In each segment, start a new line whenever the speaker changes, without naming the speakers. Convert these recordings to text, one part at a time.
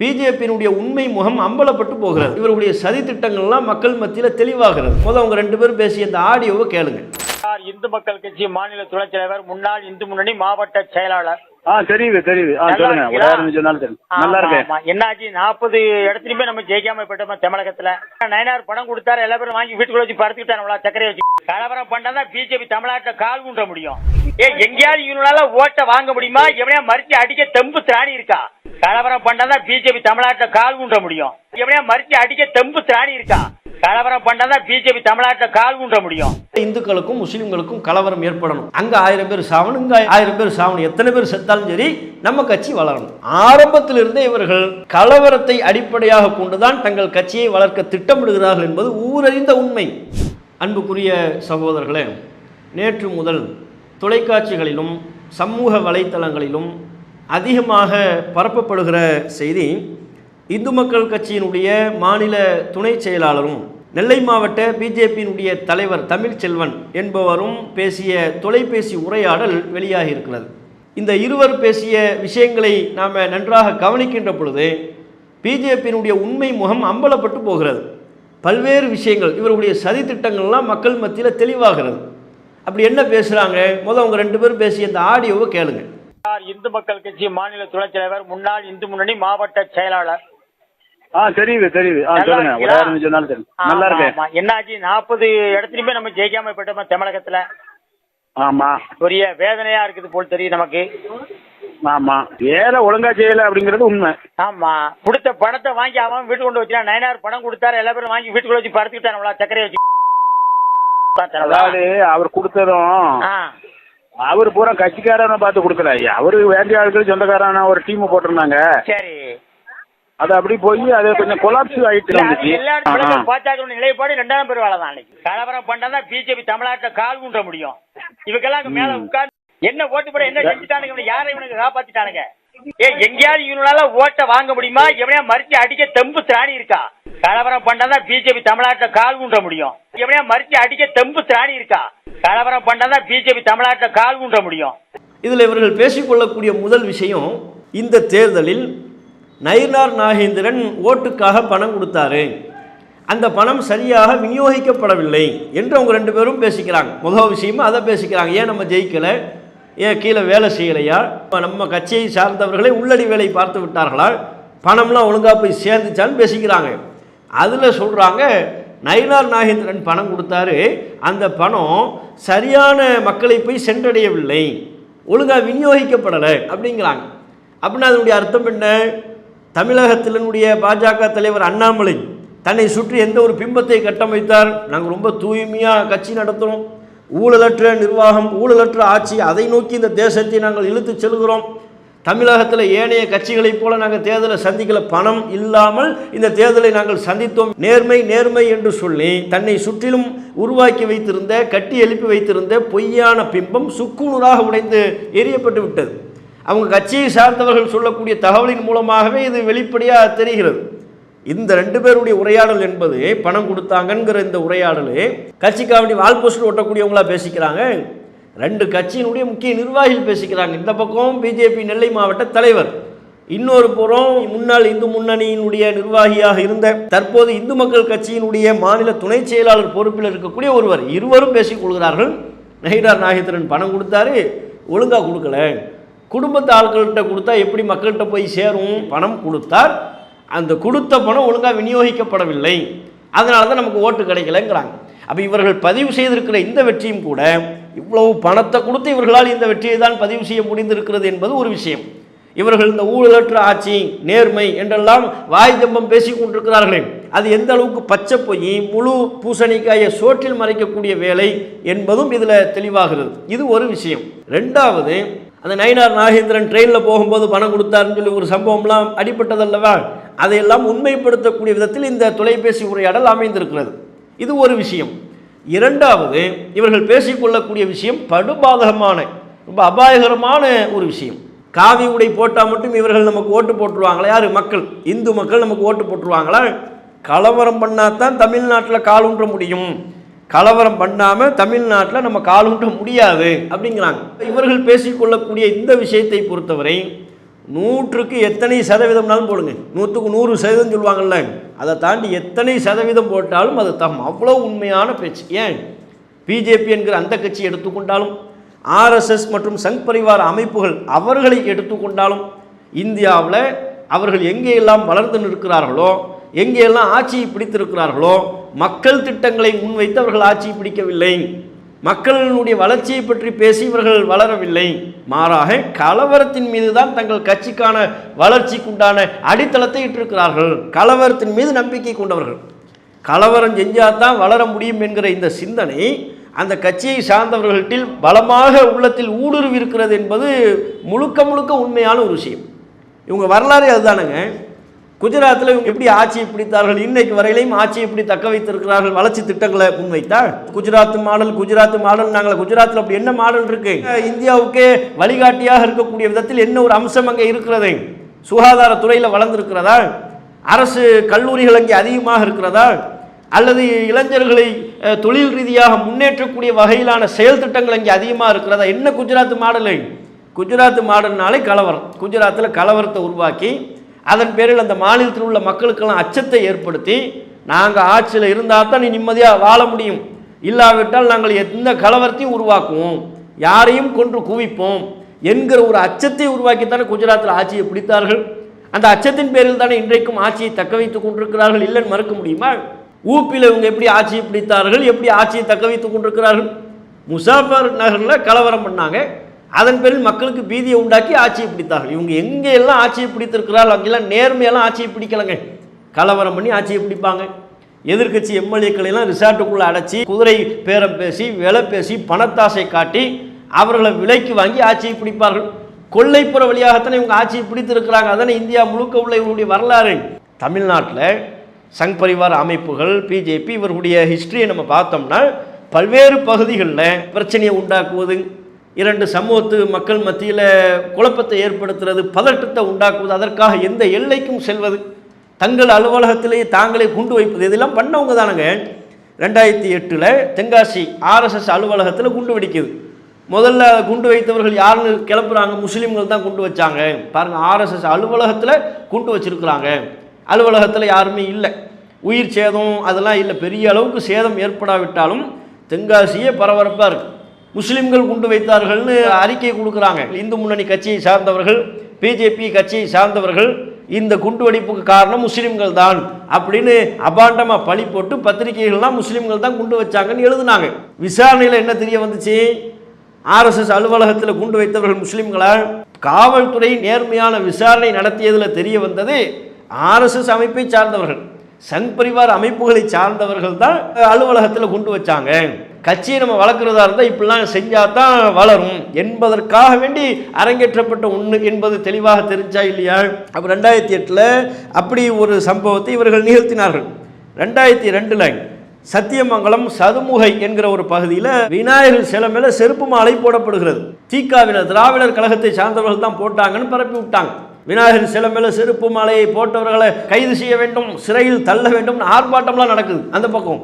பிஜேபியினுடைய உண்மை முகம் அம்பலப்பட்டு போகிறது. இவர்களுடைய சதி திட்டங்கள்லாம் மக்கள் மத்தியில் தெளிவாகிறது. முதல்ல அவங்க ரெண்டு பேரும் பேசிய இந்த ஆடியோவை கேளுங்க.
இந்து மக்கள் கட்சி மாநில துணைத் தலைவர் முன்னாள் இந்து முன்னணி மாவட்ட செயலாளர்.
ஆ தெரியுது தெரியுது.
என்னாச்சு? நாற்பது இடத்துலயுமே நம்ம ஜெயிக்காம போயிட்டோமா தமிழகத்துல. நயனார் பணம் கொடுத்தாரு எல்லா பேரும் வாங்கி வீட்டுக்குள்ள வச்சு படுத்துக்கிட்டாங்களா சக்கரையை வச்சு. கலவரம் பண்ணாதான் பிஜேபி தமிழ்நாட்டுல கால் ஊன்ற முடியும். ஏ எங்கேயாவது இவனால ஓட்ட வாங்க முடியுமா? எவனையா மறிச்சு அடிக்க தெம்பு திராணி இருக்கா? கலவரம் பண்ணாதான் பிஜேபி தமிழ்நாட்டில் கால் ஊன்ற முடியும். எப்படியா மறிச்சு அடிக்க தெம்பு திராணி இருக்கா? கலவரம் பண்ணாதான் பிஜேபி தமிழ்நாட்டில் கால் ஊன்ற முடியும்.
இந்துக்களுக்கும் முஸ்லீம்களுக்கும் கலவரம் ஏற்படணும். அங்க ஆயிரம் பேர் சாவணும் இங்க ஆயிரம் பேர் சாவணும். எத்தனை பேர் செத்தாலும் சரி நம்ம கட்சி வளரணும். ஆரம்பத்திலிருந்தே இவர்கள் கலவரத்தை அடிப்படையாக கொண்டுதான் தங்கள் கட்சியை வளர்க்க திட்டமிடுகிறார்கள் என்பது ஊரறிந்த உண்மை. அன்புக்குரிய சகோதரர்களே நேற்று முதல் தொலைக்காட்சிகளிலும் சமூக வலைத்தளங்களிலும் அதிகமாக பரப்பப்படுகிற செய்தி இந்து மக்கள் கட்சியினுடைய மாநில துணை செயலாளரும் நெல்லை மாவட்ட பிஜேபியினுடைய தலைவர் தமிழ்ச்செல்வன் என்பவரும் பேசிய தொலைபேசி உரையாடல் வெளியாகி இருக்கிறது. இந்த இருவர் பேசிய விஷயங்களை நாம் நன்றாக கவனிக்கின்ற பொழுது பிஜேபியினுடைய உண்மை முகம் அம்பலப்பட்டு போகிறது. பல்வேறு விஷயங்கள் இவருடைய சதி திட்டங்கள்லாம் மக்கள் மத்தியில் தெளிவாகிறது. அப்படி என்ன பேசுகிறாங்க முதல் அவங்க ரெண்டு பேரும் பேசிய இந்த ஆடியோவை
கேளுங்கள் இந்து மக்கள் கட்சி மாநில துணைத் தலைவர் முன்னாள் இந்து முன்னணி மாவட்ட செயலாளர்.
ஆ தெரியுது தெரியுது. ஆ
நல்லா
சொல்லுங்க தெரியும்
ஆமா. என்னாச்சு? நாற்பது இடத்துலயுமே நம்ம ஜெயிக்காம போயிட்டோமா தமிழகத்துல.
ஆமா.
பெரிய வேதனையா இருக்குது போல் தெரியும் நமக்கு.
ஆமா. வேலை ஒழுங்கா செய்யல அப்படிங்கிறது உண்மை.
ஆமா. கொடுத்த பணத்தை வாங்கி அவன் வீட்டு கொண்டு வச்சான் நயனார் பணம் கொடுத்தாரு. எல்லா பேரும் வாங்கி வீட்டுக்குள்ள வச்சு படுத்துக்கிட்டானுங்களா? சக்கரையை வச்சு.
அதாவது அவர் கொடுத்ததும் அவர் பூரா கட்சிக்காரனை பார்த்து கொடுக்கல. அவரு வேண்டிய ஆட்கள் சொந்தக்காரன ஒரு டீம் போட்டிருந்தாங்க.
சரி.
அது அப்படி போய் அது கொஞ்சம் கொலாப்ஸ் ஆயிட்டு இருந்துச்சு
பாஜக நிலைப்பாடு ரெண்டாம் பேர் வேலை தான் அன்னைக்கு. கலவரம் பண்ணாதான் பிஜேபி தமிழ்நாட்டுல கால் ஊன்ற முடியும். இவங்கெல்லாம் மேல உட்கார்ந்து என்ன ஓட்டு போட என்ன செஞ்சுட்டானுங்க யாரை இவனுக்கு காப்பாத்திட்டானுங்க? ஏ எங்கேயாவது இவனால ஓட்ட வாங்க முடியுமா? எவனையா மறிச்சு அடிக்க தெம்பு திராணி இருக்கா? கலவரம் பண்ணாதான் பிஜேபி தமிழ்நாட்டுல கால் ஊன்ற முடியும். எவனையா மறிச்சு அடிக்க தெம்பு திராணி இருக்கா? கலவரம் பண்ணாதான் பிஜேபி தமிழ்நாட்டுல கால் ஊன்ற முடியும்.
இதில் இவர்கள் பேசிக்கொள்ளக்கூடிய முதல் விஷயம் இந்த தேர்தலில் நயினார் நாகேந்திரன் ஓட்டுக்காக பணம் கொடுத்தாரு. அந்த பணம் சரியாக விநியோகிக்கப்படவில்லை என்று அவங்க ரெண்டு பேரும் பேசிக்கிறாங்க. முதல் விஷயமா அதை பேசிக்கிறாங்க. ஏன் நம்ம ஜெயிக்கலை? ஏன் கீழே வேலை செய்யலையா? இப்போ நம்ம கட்சியை சார்ந்தவர்களே உள்ளடி வேலை பார்த்து விட்டார்களா? பணம்லாம் ஒழுங்காக போய் சேர்ந்துச்சான்னு பேசிக்கிறாங்க. அதில் சொல்கிறாங்க நயினார் நாகேந்திரன் பணம் கொடுத்தாரு. அந்த பணம் சரியான மக்களை போய் சென்றடையவில்லை. ஒழுங்காக விநியோகிக்கப்படலை அப்படிங்கிறாங்க. அப்படின்னா அதனுடைய அர்த்தம் என்ன? தமிழகத்தினுடைய பாஜக தலைவர் அண்ணாமலை தன்னை சுற்றி எந்த ஒரு பிம்பத்தை கட்டமைத்தார்? நாங்கள் ரொம்ப தூய்மையாக கட்சி நடத்துகிறோம் ஊழலற்ற நிர்வாகம் ஊழலற்ற ஆட்சி அதை நோக்கி இந்த தேசத்தை நாங்கள் இழுத்து செல்கிறோம். தமிழகத்தில் ஏனைய கட்சிகளைப் போல நாங்கள் தேர்தலை சந்திக்கல. பணம் இல்லாமல் இந்த தேர்தலை நாங்கள் சந்தித்தோம். நேர்மை நேர்மை என்று சொல்லி தன்னை சுற்றிலும் உருவாக்கி வைத்திருந்த கட்டி எழுப்பி வைத்திருந்த பொய்யான பிம்பம் சுக்குநூறாக உடைந்து எரியப்பட்டு விட்டது. அவங்க கட்சியை சார்ந்தவர்கள் சொல்லக்கூடிய தகவலின் மூலமாகவே இது வெளிப்படையாக தெரிகிறது. இந்த ரெண்டு பேருடைய உரையாடல் என்பது பணம் கொடுத்தாங்கங்கிற இந்த உரையாடலே கட்சிக்காவடி வால் போஸ்டர் ஒட்டக்கூடியவங்களா பேசிக்கிறாங்க. ரெண்டு கட்சியினுடைய முக்கிய நிர்வாகிகள் பேசிக்கிறாங்க. இந்த பக்கம் பிஜேபி நெல்லை மாவட்ட தலைவர். இன்னொரு புறம் முன்னாள் இந்து முன்னணியினுடைய நிர்வாகியாக இருந்த தற்போது இந்து மக்கள் கட்சியினுடைய மாநில துணை செயலாளர் பொறுப்பில் இருக்கக்கூடிய ஒருவர். இருவரும் பேசிக் கொள்கிறார்கள். நயினார் நாகேந்திரன் பணம் கொடுத்தாரு. ஒழுங்காக கொடுக்கல. குடும்பத்து ஆட்கள்கிட்ட கொடுத்தா எப்படி மக்கள்கிட்ட போய் சேரும்? பணம் கொடுத்தார். அந்த கொடுத்த பணம் ஒழுங்காக விநியோகிக்கப்படவில்லை. அதனால தான் நமக்கு ஓட்டு கிடைக்கலங்கிறாங்க. அப்போ இவர்கள் பதிவு செய்திருக்கிற இந்த வெற்றியும் கூட இவ்வளவு பணத்தை கொடுத்து இவர்களால் இந்த வெற்றியை தான் பதிவு செய்ய முடிந்திருக்கிறது என்பது ஒரு விஷயம். இவர்கள் இந்த ஊழலற்ற ஆட்சி நேர்மை என்றெல்லாம் வாய் தம்பம் பேசி கொண்டிருக்கிறார்களே. அது எந்த அளவுக்கு பச்சை பொய் முழு பூசணிக்காயை சோற்றில் மறைக்கக்கூடிய வேலை என்பதும் இதில் தெளிவாகிறது. இது ஒரு விஷயம். ரெண்டாவது அந்த நயினார் நாகேந்திரன் ட்ரெயினில் போகும்போது பணம் கொடுத்தாருன்னு சொல்லி ஒரு சம்பவம்லாம் அடிப்பட்டதல்லவா அதையெல்லாம் உண்மைப்படுத்தக்கூடிய விதத்தில் இந்த தொலைபேசி உரையாடல் அமைந்திருக்கிறது. இது ஒரு விஷயம். இரண்டாவது இவர்கள் பேசிக்கொள்ளக்கூடிய விஷயம் படுபாதகமான ரொம்ப அபாயகரமான ஒரு விஷயம். காவி உடை போட்டால் மட்டும் இவர்கள் நமக்கு ஓட்டு போட்டுருவாங்களா? யார்? மக்கள். இந்து மக்கள் நமக்கு ஓட்டு போட்டுருவாங்களா? கலவரம் பண்ணாதான் தமிழ்நாட்டில் காலூன்ற முடியும். கலவரம் பண்ணாமல் தமிழ்நாட்டில் நம்ம காலூன்ற முடியாது அப்படிங்கிறாங்க. இவர்கள் பேசிக்கொள்ளக்கூடிய இந்த விஷயத்தை பொறுத்தவரை நூற்றுக்கு எத்தனை சதவீதம்னாலும் போடுங்க. நூற்றுக்கு நூறு சதவீதம் சொல்லுவாங்கல்ல. அதை தாண்டி எத்தனை சதவீதம் போட்டாலும் அது தம் அவ்வளோ உண்மையான பேச்சு. ஏன்? பிஜேபி என்கிற அந்த கட்சி எடுத்துக்கொண்டாலும் ஆர்எஸ்எஸ் மற்றும் சங் பரிவார அமைப்புகள் அவர்களை எடுத்துக்கொண்டாலும் இந்தியாவில் அவர்கள் எங்கேயெல்லாம் வளர்ந்து நிற்கிறார்களோ எங்கேயெல்லாம் ஆட்சியை பிடித்திருக்கிறார்களோ மக்கள் திட்டங்களை முன்வைத்து அவர்கள் ஆட்சியை பிடிக்கவில்லை. மக்களினுடைய வளர்ச்சியை பற்றி பேசி இவர்கள் வளரவில்லை. மாறாக கலவரத்தின் மீது தான் தங்கள் கட்சிக்கான வளர்ச்சிக்குண்டான அடித்தளத்தை இட்டிருக்கிறார்கள். கலவரத்தின் மீது நம்பிக்கை கொண்டவர்கள். கலவரம் செஞ்சால் தான் வளர முடியும் என்கிற இந்த சிந்தனை அந்த கட்சியை சார்ந்தவர்கள்ட்டில் பலமாக உள்ளத்தில் ஊடுருவி இருக்கிறது என்பது முழுக்க முழுக்க உண்மையான ஒரு விஷயம். இவங்க வரலாறு அதுதானுங்க. குஜராத்தில் இவங்க எப்படி ஆட்சியை பிடித்தார்கள்? இன்னைக்கு வரையிலையும் ஆட்சியை எப்படி தக்க வைத்திருக்கிறார்கள்? வளர்ச்சி திட்டங்களை முன்வைத்தால்? குஜராத் மாடல் குஜராத் மாடல் நாங்கள் குஜராத்தில் அப்படி என்ன மாடல் இருக்கு? இந்தியாவுக்கே வழிகாட்டியாக இருக்கக்கூடிய விதத்தில் என்ன ஒரு அம்சம் அங்கே இருக்கிறது? சுகாதாரத்துறையில் வளர்ந்திருக்கிறதா? அரசு கல்லூரிகள் அங்கே அதிகமாக இருக்கிறதா? அல்லது இளைஞர்களை தொழில் ரீதியாக முன்னேற்றக்கூடிய வகையிலான செயல் திட்டங்கள் அங்கே அதிகமாக இருக்கிறதா? என்ன குஜராத் மாடலு? குஜராத் மாடல்னாலே கலவரம். குஜராத்தில் கலவரத்தை உருவாக்கி அதன் பேரில் அந்த மாநிலத்தில் உள்ள மக்களுக்கெல்லாம் அச்சத்தை ஏற்படுத்தி நாங்கள் ஆட்சியில் இருந்தால் தான் நீ நிம்மதியாக வாழ முடியும். இல்லாவிட்டால் நாங்கள் எந்த கலவரத்தையும் உருவாக்குவோம். யாரையும் கொன்று குவிப்போம் என்கிற ஒரு அச்சத்தை உருவாக்கித்தானே குஜராத்தில் ஆட்சியை பிடித்தார்கள். அந்த அச்சத்தின் பேரில் தானே இன்றைக்கும் ஆட்சியை தக்க வைத்துக் கொண்டிருக்கிறார்கள் இல்லைன்னு மறுக்க முடியுமா? ஊப்பியில் இவங்க எப்படி ஆட்சியை பிடித்தார்கள் எப்படி ஆட்சியை தக்க வைத்துக் கொண்டிருக்கிறார்கள்? முசாஃபர் நகரில் கலவரம் பண்ணாங்க. அதன் பேரில் மக்களுக்கு பீதியை உண்டாக்கி ஆட்சியை பிடித்தார்கள். இவங்க எங்கே எல்லாம் ஆட்சியை பிடித்திருக்கிறார்கள் அங்கெல்லாம் நேர்மையெல்லாம் ஆட்சியை பிடிக்கலங்க. கலவரம் பண்ணி ஆட்சியை பிடிப்பாங்க. எதிர்க்கட்சி எம்எல்ஏக்களை எல்லாம் ரிசார்ட்டுக்குள்ளே அடைச்சி குதிரை பேரம் பேசி விலை பேசி பணத்தாசை காட்டி அவர்களை விலைக்கு வாங்கி ஆட்சியை பிடிப்பார்கள். கொள்ளைப்புற வழியாகத்தானே இவங்க ஆட்சியை பிடித்திருக்கிறாங்க. அதானே இந்தியா முழுக்க உள்ள இவருடைய வரலாறு. தமிழ்நாட்டில் சங் பரிவார அமைப்புகள் பிஜேபி இவர்களுடைய ஹிஸ்ட்ரியை நம்ம பார்த்தோம்னா பல்வேறு பகுதிகளில் பிரச்சனையை உண்டாக்குவது இரண்டு சமூகத்து மக்கள் மத்தியில் குழப்பத்தை ஏற்படுத்துறது பதட்டத்தை உண்டாக்குவது அதற்காக எந்த எல்லைக்கும் செல்வது தங்கள் அலுவலகத்திலேயே தாங்களே குண்டு வைப்பது இதெல்லாம் பண்ணவங்க தானுங்க. ரெண்டாயிரத்தி எட்டில் தென்காசி ஆர்எஸ்எஸ் அலுவலகத்தில் குண்டு வெடிக்குது. முதல்ல குண்டு வைத்தவர்கள் யாருன்னு கிளப்புறாங்க முஸ்லீம்கள் தான் குண்டு வச்சாங்க. பாருங்கள் ஆர்எஸ்எஸ் அலுவலகத்தில் குண்டு வச்சுருக்குறாங்க. அலுவலகத்தில் யாருமே இல்லை. உயிர் சேதம் அதெல்லாம் இல்லை. பெரிய அளவுக்கு சேதம் ஏற்படாவிட்டாலும் தென்காசியே பரபரப்பாக இருக்குது முஸ்லீம்கள் குண்டு வைத்தார்கள்னு அறிக்கை கொடுக்குறாங்க. இந்து முன்னணி கட்சியை சார்ந்தவர்கள் பிஜேபி கட்சியை சார்ந்தவர்கள் இந்த குண்டு வெடிப்புக்கு காரணம் முஸ்லீம்கள் தான் அப்படின்னு அபாண்டமாக பழி போட்டு பத்திரிகைகள்லாம் முஸ்லீம்கள் தான் குண்டு வச்சாங்கன்னு எழுதுனாங்க. விசாரணையில் என்ன தெரிய வந்துச்சு? ஆர்எஸ்எஸ் அலுவலகத்தில் குண்டு வைத்தவர்கள் முஸ்லீம்களால் காவல்துறை நேர்மையான விசாரணை நடத்தியதில் தெரிய வந்தது ஆர்எஸ்எஸ் அமைப்பை சார்ந்தவர்கள். சங் பரிவார் அமைப்புகளை சார்ந்தவர்கள் தான் அலுவலகத்தில் குண்டு வச்சாங்க. கட்சியை நம்ம வளர்க்குறதா இருந்தால் இப்படிலாம் செஞ்சால் தான் வளரும். என்பதற்காக வேண்டி அரங்கேற்றப்பட்ட ஒன்று என்பது தெளிவாக தெரிஞ்சா இல்லையா? அப்போ ரெண்டாயிரத்தி எட்டில் அப்படி ஒரு சம்பவத்தை இவர்கள் நிகழ்த்தினார்கள். ரெண்டாயிரத்தி ரெண்டில் சத்தியமங்கலம் சதுமுகை என்கிற ஒரு பகுதியில் விநாயகர் சிலை மேலே செருப்பு மாலை போடப்படுகிறது. தீக்காவினர் திராவிடர் கழகத்தை சார்ந்தவர்கள் தான் போட்டாங்கன்னு பரப்பி விட்டாங்க. விநாயகர் சிலை மேலே செருப்பு மாலையை போட்டவர்களை கைது செய்ய வேண்டும் சிறையில் தள்ள வேண்டும் ஆர்ப்பாட்டம்லாம் நடக்குது அந்த பக்கம்.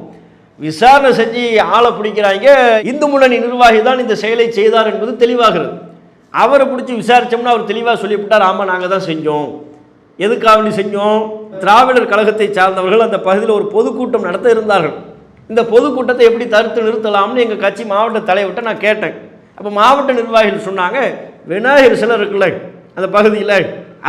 விசாரணை செஞ்சு ஆளை பிடிக்கிறாங்க. இந்து முன்னணி நிர்வாகி தான் இந்த செயலை செய்தார் என்பது தெளிவாகிறது. அவரை பிடிச்சி விசாரித்தோம்னா அவர் தெளிவாக சொல்லிவிட்டார் ஆமாம் நாங்கள் தான் செஞ்சோம். எதுக்காக செஞ்சோம்? திராவிடர் கழகத்தை சார்ந்தவர்கள் அந்த பகுதியில் ஒரு பொதுக்கூட்டம் நடத்த இருந்தார்கள். இந்த பொதுக்கூட்டத்தை எப்படி தடுத்து நிறுத்தலாம்னு எங்கள் கட்சி மாவட்ட தலைவர்கிட்ட நான் கேட்டேன். அப்போ மாவட்ட நிர்வாகிகள் சொன்னாங்க விநாயகர் சிலர் இருக்குல்ல அந்த பகுதியில்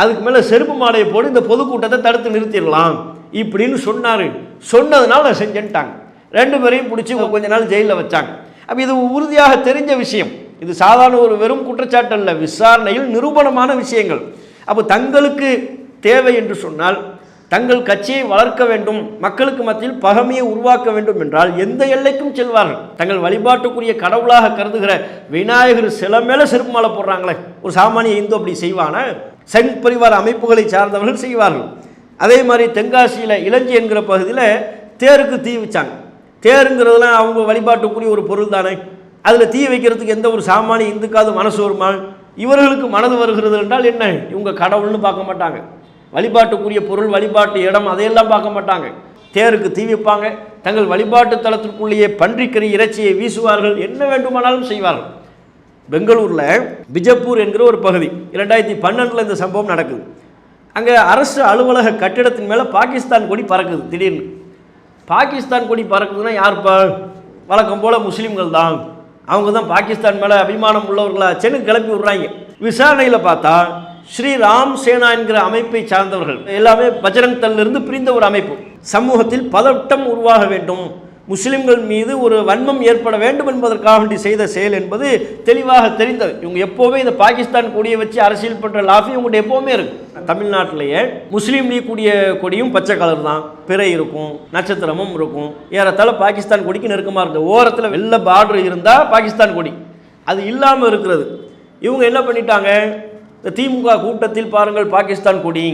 அதுக்கு மேலே செருப்பு மாலையை போட்டு இந்த பொதுக்கூட்டத்தை தடுத்து நிறுத்திடலாம். இப்படின்னு சொன்னார். சொன்னதுனால நான் செஞ்சேன்ட்டாங்க. ரெண்டு பேரையும் பிடிச்சி கொஞ்ச நாள் ஜெயிலில் வச்சாங்க. அப்போ இது உறுதியாக தெரிஞ்ச விஷயம். இது சாதாரண ஒரு வெறும் குற்றச்சாட்டு அல்ல விசாரணையில் நிரூபணமான விஷயங்கள். அப்போ தங்களுக்கு தேவை என்று சொன்னால் தங்கள் கட்சியை வளர்க்க வேண்டும் மக்களுக்கு மத்தியில் பகமையை உருவாக்க வேண்டும் என்றால் எந்த எல்லைக்கும் செல்வார்கள். தங்கள் வழிபாட்டுக்குரிய கடவுளாக கருதுகிற விநாயகர் சில மேலே செருப்பு மாலை போடுறாங்களே. ஒரு சாமானிய இந்து அப்படி செய்வானா? சங் பரிவார அமைப்புகளை சார்ந்தவர்கள் செய்வார்கள். அதே மாதிரி தென்காசியில் இளஞ்சி என்கிற பகுதியில் தேருக்கு தீ வச்சாங்க தேருங்கிறதுலாம் அவங்க வழிபாட்டுக்குரிய ஒரு பொருள் தானே. அதில் தீ வைக்கிறதுக்கு எந்த ஒரு சாமானிய இந்துக்காவது மனசு வருமா? இவர்களுக்கு மனது வருகிறது என்றால் என்ன? இவங்க கடவுள்னு பார்க்க மாட்டாங்க. வழிபாட்டுக்குரிய பொருள் வழிபாட்டு இடம் அதையெல்லாம் பார்க்க மாட்டாங்க. தேருக்கு தீ வைப்பாங்க. தங்கள் வழிபாட்டு தளத்திற்குள்ளேயே பன்றிக்கறி இறைச்சியை வீசுவார்கள். என்ன வேண்டுமானாலும் செய்வார்கள். பெங்களூரில் பிஜப்பூர் என்கிற ஒரு பகுதி. இரண்டாயிரத்தி பன்னெண்டில் இந்த சம்பவம் நடக்குது. அங்கே அரசு அலுவலக கட்டிடத்தின் மேலே பாகிஸ்தான் கொடி பறக்குது திடீர்னு. பாகிஸ்தான் கொடி பறக்குதுன்னா யார் வழக்கம் போல் முஸ்லீம்கள் தான். அவங்க தான் பாகிஸ்தான் மேலே அபிமானம் உள்ளவர்களாச்சேன்னு கிளப்பி விடுறாங்க. விசாரணையில் பார்த்தா ஸ்ரீ ராம் சேனா என்கிற அமைப்பை சார்ந்தவர்கள். எல்லாமே பஜரங் தல்லிருந்து பிரிந்த ஒரு அமைப்பு. சமூகத்தில் பதட்டம் உருவாக வேண்டும். முஸ்லிம்கள் மீது ஒரு வன்மம் ஏற்பட வேண்டும் என்பதற்காக வேண்டி செய்த செயல் என்பது தெளிவாக தெரிந்தது. இவங்க எப்போவுமே இந்த பாகிஸ்தான் கொடியை வச்சு அரசியல் பண்ணுற லாஃபி இவங்கள்ட்ட எப்போவுமே இருக்கு. தமிழ்நாட்டிலேயே முஸ்லீம் லீக் கூடிய கொடியும் பச்சை கலர் தான். பிறை இருக்கும் நட்சத்திரமும் இருக்கும். ஏறத்தாழ பாகிஸ்தான் கொடிக்கு நெருக்கமாக இருந்தது. ஓரத்தில் வெள்ள பார்டர் இருந்தால் பாகிஸ்தான் கொடி. அது இல்லாமல் இருக்கிறது. இவங்க என்ன பண்ணிட்டாங்க? இந்த திமுக கூட்டத்தில் பாருங்கள் பாகிஸ்தான் கொடி.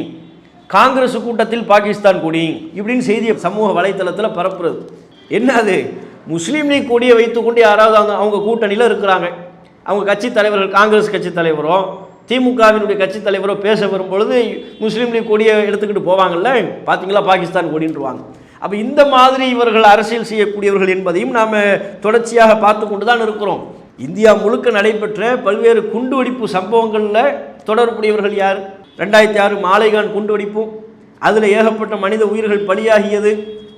காங்கிரஸ் கூட்டத்தில் பாகிஸ்தான் கொடி. இப்படின்னு செய்தியை சமூக வலைத்தளத்தில் பரப்புறது. என்ன அது முஸ்லீம் லீக் கொடியை வைத்துக்கொண்டு யாராவது அவங்க அவங்க கூட்டணியில் இருக்கிறாங்க. அவங்க கட்சி தலைவர்கள் காங்கிரஸ் கட்சி தலைவரோ திமுகவினுடைய கட்சி தலைவரோ பேச வரும்பொழுது முஸ்லீம் லீக் கொடியை எடுத்துக்கிட்டு போவாங்கல்ல? பார்த்தீங்களா பாகிஸ்தான் கொடின்றுவாங்க. அப்போ இந்த மாதிரி இவர்கள் அரசியல் செய்யக்கூடியவர்கள் என்பதையும் நாம் தொடர்ச்சியாக பார்த்து கொண்டு தான் இருக்கிறோம். இந்தியா முழுக்க நடைபெற்ற பல்வேறு குண்டுவெடிப்பு சம்பவங்களில் தொடர்புடையவர்கள் யார்? ரெண்டாயிரத்தி ஆறு மாலைகான் குண்டுவெடிப்பும் அதில் ஏகப்பட்ட மனித உயிர்கள் பலியாகியது.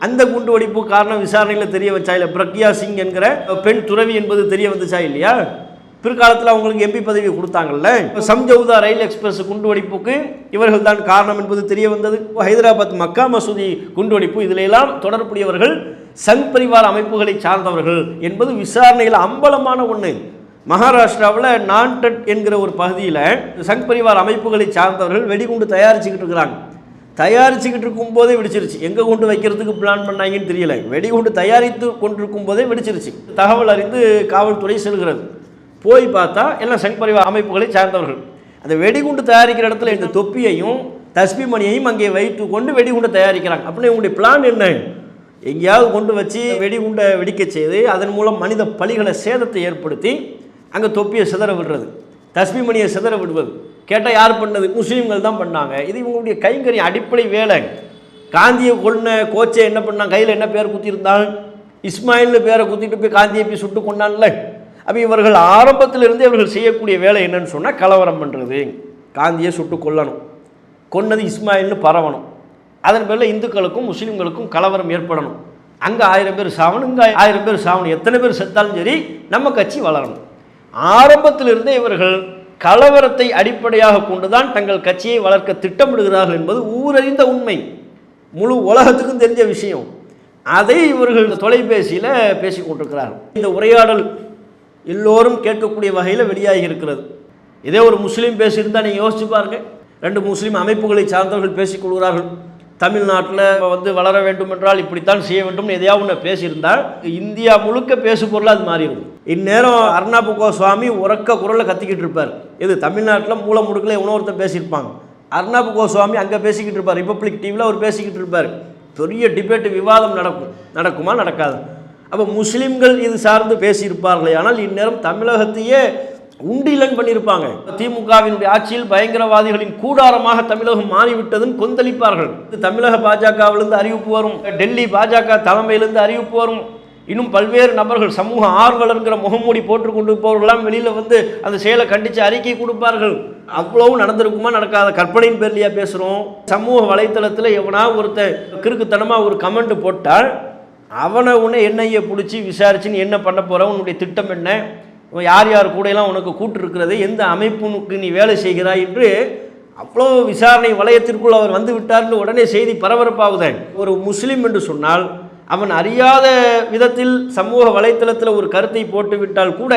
அந்த குண்டு வெடிப்பு காரணம் விசாரணையில் தெரிய வச்சா இல்லை பிரக்யா சிங் என்கிற பெண் துறவி என்பது தெரிய வந்துச்சா இல்லையா? பிற்காலத்தில் அவங்களுக்கு எம்பி பதவி கொடுத்தாங்கல்ல. சம்ஜௌதா ரயில் எக்ஸ்பிரஸ் குண்டுவெடிப்புக்கு இவர்கள் தான் காரணம் என்பது தெரிய வந்தது. ஹைதராபாத் மக்கா மசூதி குண்டுவெடிப்பு இதில் எல்லாம் தொடர்புடையவர்கள் சங் பரிவார அமைப்புகளை சார்ந்தவர்கள் என்பது விசாரணையில் அம்பலமான ஒன்று மகாராஷ்டிராவில் நான்டட் என்கிற ஒரு பகுதியில் சங் பரிவார அமைப்புகளை சார்ந்தவர்கள் வெடிகுண்டு தயாரிச்சுக்கிட்டு இருக்கிறாங்க. தயாரிச்சுக்கிட்டு இருக்கும் போதே வெடிச்சிருச்சு. எங்கே கொண்டு வைக்கிறதுக்கு பிளான் பண்ணாங்கன்னு தெரியல. வெடிகுண்டு தயாரித்து கொண்டிருக்கும் போதே வெடிச்சிருச்சு. தகவல் அறிந்து காவல்துறை செல்கிறது. போய் பார்த்தா எல்லாம் சங் அமைப்புகளை சார்ந்தவர்கள். அந்த வெடிகுண்டு தயாரிக்கிற இடத்துல இந்த தொப்பியையும் தஸ்பி மணியையும் அங்கே வைத்து கொண்டு வெடிகுண்டை தயாரிக்கிறாங்க. அப்படின்னு இவங்களுடைய பிளான் என்ன? எங்கேயாவது கொண்டு வச்சு வெடிகுண்டை வெடிக்க செய்து அதன் மூலம் மனித பலிகளை சேதத்தை ஏற்படுத்தி அங்கே தொப்பியை சிதற விடுறது. தஸ்பி மணியை சிதற விடுவது. கேட்டால் யார் பண்ணது? முஸ்லீம்கள் தான் பண்ணாங்க. இது இவங்களுடைய கைங்கறி அடிப்படை வேலை. காந்தியை கொள்ள கோச்சை என்ன பண்ணான் கையில் என்ன பேர் குத்திருந்தான் இஸ்மாயில்னு பேரை குத்திட்டு போய் காந்தியை போய் சுட்டு கொண்டான்ல அப்போ இவர்கள் ஆரம்பத்திலிருந்து இவர்கள் செய்யக்கூடிய வேலை என்னன்னு சொன்னால் கலவரம் பண்ணுறது காந்தியை சுட்டு கொல்லணும். கொன்னது இஸ்மாயில்னு பரவணும். அதன் பேரில் இந்துக்களுக்கும் முஸ்லீம்களுக்கும் கலவரம் ஏற்படணும். அங்கே ஆயிரம் பேர் சாவணும் இங்கே ஆயிரம் பேர் சாவணும். எத்தனை பேர் செத்தாலும் சரி நம்ம கட்சி வளரணும். ஆரம்பத்திலிருந்தே இவர்கள் கலவரத்தை அடிப்படையாக கொண்டுதான் தங்கள் கட்சியை வளர்க்க திட்டமிடுகிறார்கள் என்பது ஊரறிந்த உண்மை. முழு உலகத்துக்கும் தெரிஞ்ச விஷயம். அதை இவர்கள் தொலைபேசியில் பேசி கொண்டிருக்கிறார்கள். இந்த உரையாடல் எல்லோரும் கேட்கக்கூடிய வகையில் வெளியாகி இருக்கிறது. இதே ஒரு முஸ்லீம் பேசியிருந்தால் நீங்கள் யோசிச்சு பாருங்கள் ரெண்டு முஸ்லீம் அமைப்புகளை சார்ந்தவர்கள் பேசிக்கொள்கிறார்கள் தமிழ்நாட்டில் வந்து வளர வேண்டும் என்றால் இப்படித்தான் செய்ய வேண்டும் எதையாவது ஒன்று பேசியிருந்தால் இந்தியா முழுக்க பேசு பொருளாக அது மாறிடும். இந்நேரம் அர்ணாபு கோஸ்வாமி உறக்க குரலில் கத்திக்கிட்டு இருப்பார். இது தமிழ்நாட்டில் மூல முடுக்கில் உணவர்த்தம் பேசியிருப்பாங்க அர்ணாபு கோஸ்வாமி அங்கே பேசிக்கிட்டு இருப்பார். ரிப்பப்ளிக் டிவியில் அவர் பேசிக்கிட்டு இருப்பார். பெரிய டிபேட் விவாதம் நடக்கும். நடக்குமா நடக்காது? அப்போ முஸ்லீம்கள் இது சார்ந்து பேசியிருப்பார்களே ஆனால் இந்நேரம் தமிழகத்தையே உண்டிலன் பண்ணியிருப்பாங்க திமுகவினுடைய ஆட்சியில் பயங்கரவாதிகளின் கூடாரமாக தமிழகம் மாறிவிட்டதும் கொந்தளிப்பார்கள். இது தமிழக பாஜகவிலிருந்து அறிவிப்பு வரும். டெல்லி பாஜக தலைமையிலிருந்து அறிவிப்பு வரும். இன்னும் பல்வேறு நபர்கள் சமூக ஆர்வலர்ங்கிற முகமூடி போட்டுக்கொண்டு போவர்கள்லாம் வெளியில் வந்து அந்த செயலை கண்டித்து அறிக்கை கொடுப்பார்கள். அவ்வளவும் நடந்திருக்குமா நடக்காத கற்பனையின் பேர்லையா பேசுகிறோம் சமூக வலைத்தளத்தில் எவனா ஒருத்தன் கிறுக்குத்தனமாக ஒரு கமெண்ட் போட்டால் அவனை உன்னை என்னையை பிடிச்சி விசாரிச்சுன்னு என்ன பண்ண போகிற உன்னுடைய திட்டம் என்ன? யார் யார் கூடையெல்லாம் உனக்கு கூட்டு இருக்கிறது எந்த அமைப்புனுக்கு நீ வேலை செய்கிறாய் என்று அவ்வளோ விசாரணை வளையத்திற்குள் அவர் வந்து விட்டார்னு உடனே செய்தி பரபரப்பாகுதன் ஒரு முஸ்லீம் என்று சொன்னால் அவன் அறியாத விதத்தில் சமூக வலைத்தளத்தில் ஒரு கருத்தை போட்டு விட்டால் கூட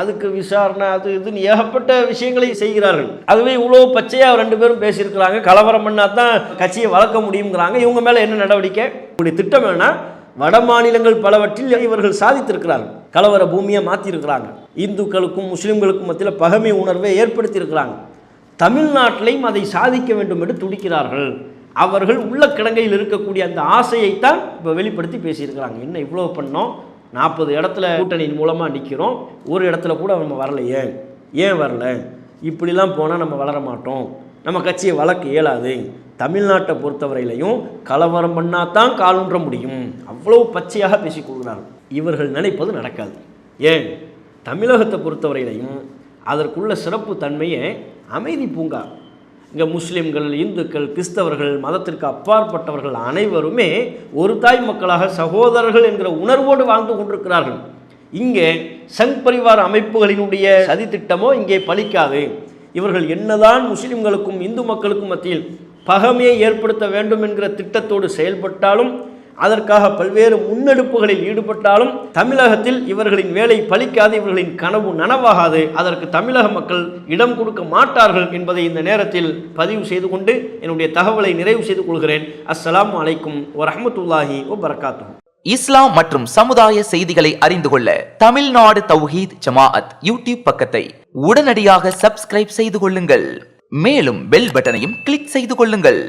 அதுக்கு விசாரணை அது இதுன்னு ஏகப்பட்ட விஷயங்களை செய்கிறார்கள். அதுவே இவ்வளோ பச்சையாக ரெண்டு பேரும் பேசியிருக்கிறாங்க. கலவரம் பண்ணால் தான் கட்சியை வளர்க்க முடியுங்கிறாங்க. இவங்க மேலே என்ன நடவடிக்கை? இப்படி திட்டம் வேணால் வட மாநிலங்கள் பலவற்றில் இவர்கள் சாதித்திருக்கிறார்கள். கலவர பூமியை மாற்றிருக்கிறாங்க இந்துக்களுக்கும் முஸ்லீம்களுக்கும் மத்தியில் பகமை உணர்வை ஏற்படுத்தியிருக்கிறாங்க. தமிழ்நாட்டிலையும் அதை சாதிக்க வேண்டும் என்று துடிக்கிறார்கள். அவர்கள் உள்ள கிடங்கையில் இருக்கக்கூடிய அந்த ஆசையைத்தான் இப்போ வெளிப்படுத்தி பேசியிருக்கிறாங்க. என்ன இவ்வளோ பண்ணோம்? நாற்பது இடத்துல கூட்டணியின் மூலமாக நிற்கிறோம் ஒரு இடத்துல கூட நம்ம வரலையே. ஏன் வரல? இப்படிலாம் போனால் நம்ம வளர மாட்டோம். நம்ம கட்சியை வளர்க்க இயலாது. தமிழ்நாட்டை பொறுத்தவரையிலையும் கலவரம் பண்ணாதான் காலூன்ற முடியும். அவ்வளோ பச்சையாக பேசிக்கொள்கிறார்கள் இவர்கள் நினைப்பது நடக்காது. ஏன்? தமிழகத்தை பொறுத்தவரையிலையும் அதற்குள்ள சிறப்பு தன்மையே அமைதி பூங்கா. இங்கே முஸ்லீம்கள் இந்துக்கள் கிறிஸ்தவர்கள் மதத்திற்கு அப்பாற்பட்டவர்கள் அனைவருமே ஒரு தாய் மக்களாக சகோதரர்கள் என்கிற உணர்வோடு வாழ்ந்து கொண்டிருக்கிறார்கள். இங்கே சங் பரிவார அமைப்புகளினுடைய சதித்திட்டமோ இங்கே பலிக்காது. இவர்கள் என்னதான் முஸ்லிம்களுக்கும் இந்து மக்களுக்கும் மத்தியில் பகமையை ஏற்படுத்த வேண்டும் என்கிற திட்டத்தோடு செயல்பட்டாலும் அதற்காக பல்வேறு முன்னெடுப்புகளில் ஈடுபட்டாலும் தமிழகத்தில் இவர்களின் வேலை பலிக்காது இவர்களின் கனவு நனவாகாது அதற்கு தமிழக மக்கள் இடம் கொடுக்க மாட்டார்கள் என்பதை இந்த நேரத்தில் பதிவு செய்து கொண்டு என்னுடைய தகவலை நிறைவு செய்து கொள்கிறேன். அஸ்லாம் அலைக்கும் வரமத்துல்லாஹி வபரகாத்துஹு.
இஸ்லாம் மற்றும் சமுதாய செய்திகளை அறிந்து கொள்ள தமிழ்நாடு தௌஹீத் ஜமாஅத் யூடியூப் பக்கத்தை உடனடியாக சப்ஸ்கிரைப் செய்து கொள்ளுங்கள். மேலும் பெல் பட்டனையும் கிளிக் செய்து கொள்ளுங்கள்.